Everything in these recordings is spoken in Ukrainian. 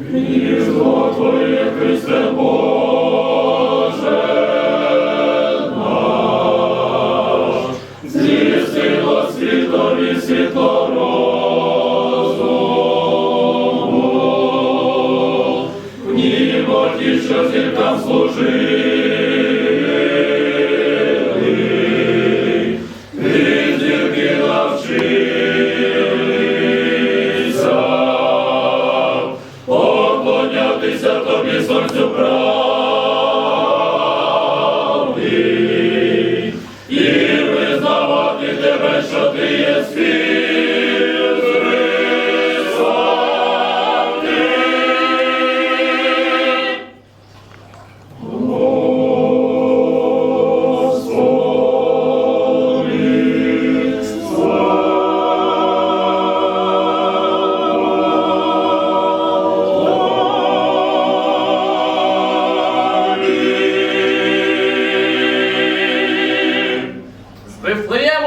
Різдво Твоє, Христе Боже світові світло в ті, що зіркам служили, сонцю правди З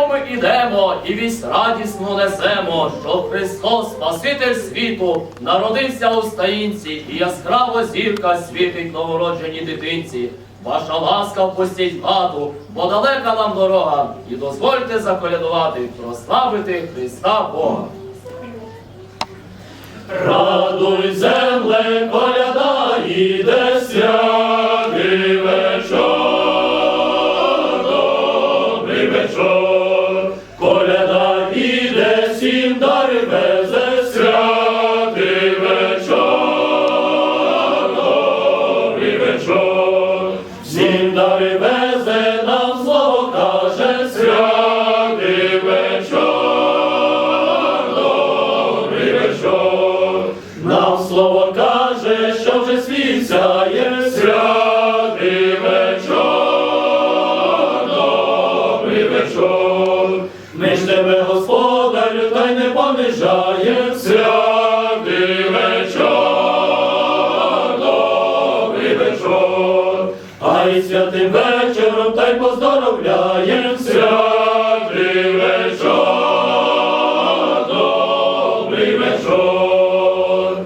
ми ідемо і вість радісну несемо, що Христос, Спаситель світу, народився у стаїнці, і яскраво зірка світить новородженій дитинці. Ваша ласка впустіть в хату, бо далека нам дорога, і дозвольте заколядувати, прославити Христа Бога. Радуй іде, сім дари везе, святий вечор, добрий вечор, всім дари везе, нам слово каже, святий вечор, добрий вечор, нам слово каже, що вже світ сяє, святий вечор, добрий вечор. Ми ж тебе, Господарю, та понижає, святий вечор, добрий вечор. А й святим вечором та й поздоровляєм, святий вечор, добрий вечор.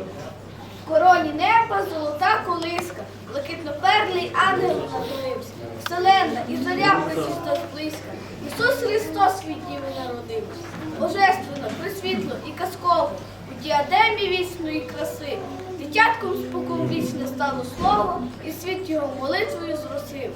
В короні неба золота колиска, блакитно-перлий ангел надлився. Вселенна і зоря причисто близька. Ісус Христос від Діви народився. Божественно, присвітло і казково, у діадемі вічної краси. Дитятком спокон вічне стало слово, і світ його молитвою зросив.